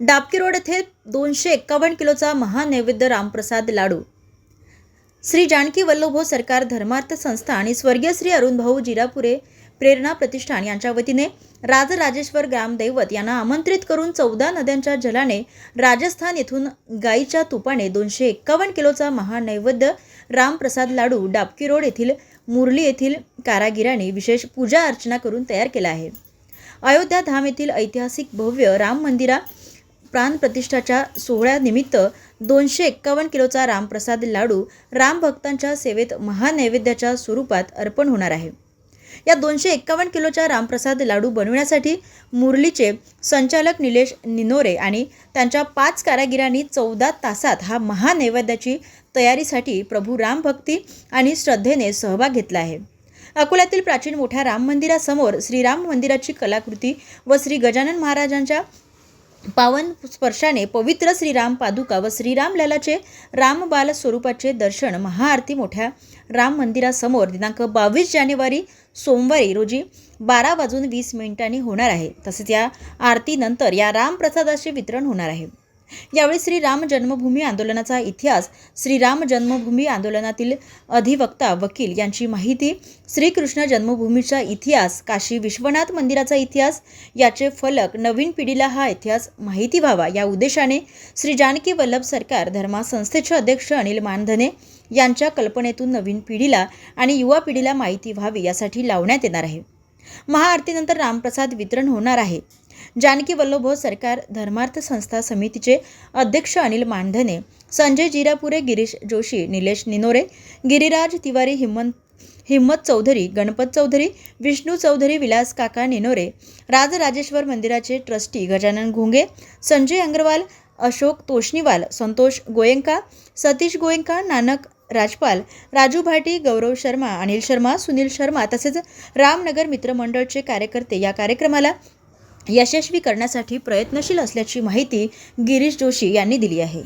Dabki road येथे दोनशे एक्कावन्न किलोचा महानैवेद्य रामप्रसाद लाडू. श्री जानकी वल्लभो हो सरकार धर्मार्थ संस्था आणि स्वर्गीय श्री अरुणभाऊ जिरापुरे प्रेरणा प्रतिष्ठान यांच्या वतीने राजराजेश्वर ग्रामदैवत यांना आमंत्रित करून चौदा नद्यांच्या जलाने राजस्थान येथून गाईच्या तुपाने दोनशे एक्कावन्न किलोचा महानैवेद्य रामप्रसाद लाडू डाबकी रोड येथील मुरली येथील कारागिरांनी विशेष पूजा अर्चना करून तयार केला आहे. अयोध्या धाम येथील ऐतिहासिक भव्य राम मंदिरा प्राणप्रतिष्ठाच्या सोहळ्यानिमित्त दोनशे एक्कावन्न किलोचा रामप्रसाद लाडू रामभक्तांच्या सेवेत महानैवेद्याच्या स्वरूपात अर्पण होणार आहे. या दोनशे एक्कावन्न किलोच्या रामप्रसाद लाडू बनवण्यासाठी मुरलीचे संचालक निलेश निनोरे आणि त्यांच्या पाच कारागिरांनी चौदा तासात हा महानैवेद्याची तयारीसाठी प्रभू रामभक्ती आणि श्रद्धेने सहभाग घेतला आहे. अकोल्यातील प्राचीन मोठ्या राम मंदिरासमोर श्रीराम मंदिराची कलाकृती व श्री गजानन महाराजांच्या पावन स्पर्शाने पवित्र श्रीराम पादुका व श्रीराम ललाचे रामबाल स्वरूपाचे दर्शन महाआरती मोठ्या राम मंदिरासमोर दिनांक बावीस जानेवारी सोमवारी रोजी बारा वाजून वीस मिनिटांनी होणार आहे. तसेच या आरतीनंतर या रामप्रसादाचे वितरण होणार आहे. यावेळी श्रीराम जन्मभूमी आंदोलनाचा इतिहास श्रीराम जन्मभूमी आंदोलनातील अधिवक्ता वकील यांची माहिती श्रीकृष्ण जन्मभूमीचा इतिहास काशी विश्वनाथ मंदिराचा इतिहास याचे फलक नवीन पिढीला हा इतिहास माहिती व्हावा या उद्देशाने श्री जानकी वल्लभ सरकार धर्मा संस्थेचे अध्यक्ष अनिल मानधने यांच्या कल्पनेतून नवीन पिढीला आणि युवा पिढीला माहिती व्हावी यासाठी लावण्यात येणार आहे. महाआरतीनंतर रामप्रसाद वितरण होणार आहे. जानकी वल्लभ सरकार धर्मार्थ संस्था समितीचे अध्यक्ष अनिल मानधने संजय जिरापुरे गिरीश जोशी निलेश निनोरे गिरिराज तिवारी हिमंत हिम्मत चौधरी गणपत चौधरी विष्णू चौधरी विलास काका निनोरे राजराजेश्वर मंदिराचे ट्रस्टी गजानन घोंगे संजय अग्रवाल अशोक तोष्णीवाल संतोष गोयंका सतीश गोयंका नानक राजपाल राजू भाटी गौरव शर्मा अनिल शर्मा सुनील शर्मा तसेच रामनगर मित्रमंडळचे कार्यकर्ते या कार्यक्रमाला यशस्वी करण्यासाठी प्रयत्नशील असल्याची माहिती गिरीश जोशी यांनी दिली आहे.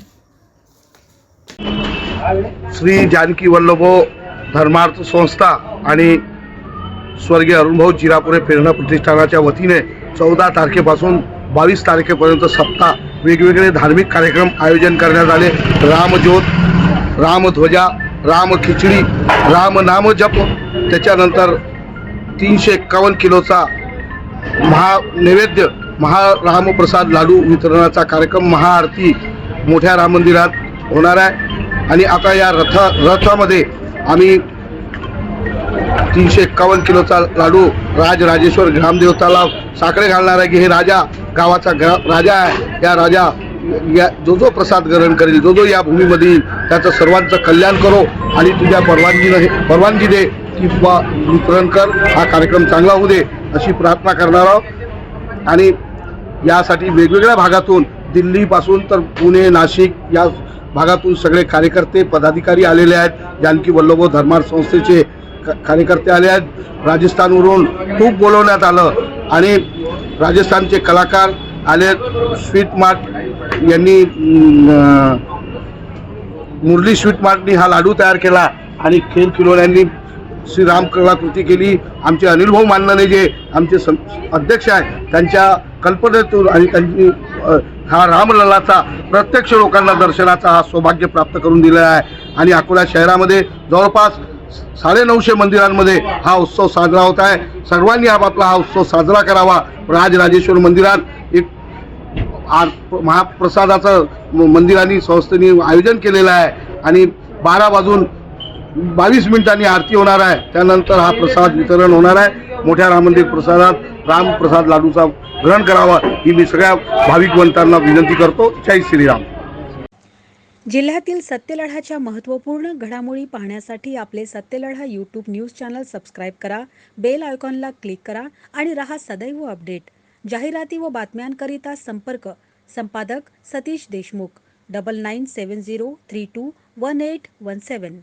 श्री जानकी वल्लभो धर्मार्थ संस्था आणि स्वर्गीय अरुणभाऊ जिरापुरे प्रेरणा प्रतिष्ठानाच्या वतीने चौदा तारखेपासून बावीस तारखेपर्यंत सप्ताह वेगवेगळे धार्मिक कार्यक्रम आयोजन करण्यात आले. रामज्योत रामध्वजा राम खिचडी राम नाम जप त्याच्यानंतर तीनशे एक्कावन्न किलोचा महा नैवेद्य महारामप्रसाद लाडू वितरणाचा कार्यक्रम महाआरती मोठ्या राम मंदिरात होणार आहे. आणि आता या रथ रथामध्ये आम्ही तीनशे एक्कावन्न किलोचा लाडू राजराजेश्वर ग्रामदेवताला साखरे घालणार आहे की हे राजा गावाचा गा राजा आहे. या राजा या जो जो प्रसाद ग्रहण करेल जो जो या भूमीमध्ये येईल त्याचं सर्वांचं कल्याण करो आणि तुझ्या परवानगीनं परवानगी दे. की बुवा वितरण कर हा कार्यक्रम चांगला होऊ दे अशी प्रार्थना करणार आहोत. आणि यासाठी वेगवेगळ्या भागातून दिल्लीपासून तर पुणे नाशिक या भागातून सगळे कार्यकर्ते पदाधिकारी आलेले आहेत. जानकी वल्लभभाऊ धर्मार संस्थेचे क- कार्यकर्ते आले आहेत. राजस्थानवरून खूप बोलवण्यात आलं. आणि राजस्थानचे कलाकार आले स्वीट मार्ट यांनी मुरली स्वीट मार्टनी हा लाडू तयार केला. आणि खेल खिलोऱ्यांनी श्रीराम कलाकृती केली. आमचे अनिल भाऊ माननाने जे आमचे सं अध्यक्ष आहेत त्यांच्या कल्पनेतून आणि त्यांची हा रामललाचा प्रत्यक्ष लोकांना दर्शनाचा हा सौभाग्य प्राप्त करून दिलेला आहे. आणि अकोला शहरामध्ये जवळपास साडेनऊशे मंदिरांमध्ये हा उत्सव साजरा होत आहे. सर्वांनी आपापला हा उत्सव साजरा करावा. राजराजेश्वर मंदिरात एक आर- महाप्रसादाचं मंदिरांनी संस्थेने आयोजन केलेलं आहे. आणि बारा वाजून बावीस मिनिटांनी आरती होणार आहे. त्यानंतर हा प्रसाद वितरण होणार आहे. मोठ्या राम मंदिर प्रसादात रामप्रसाद लाडूचा ग्रहण करावा ही मी सगळ्या भाविकवंतांना विनंती करतो. जय श्रीराम. जिल्ह्यातील सत्यलढाच्या महत्त्वपूर्ण घडामोडी पाहण्यासाठी आपले Satyaladha YouTube news channel subscribe करा बेल आयकॉनला क्लिक करा आणि रहा सदैव अपडेट जाहिराती व बातम्यांकरिता संपर्क. संपादक Satish Deshmukh. Double nine seven zero three two one eight one seven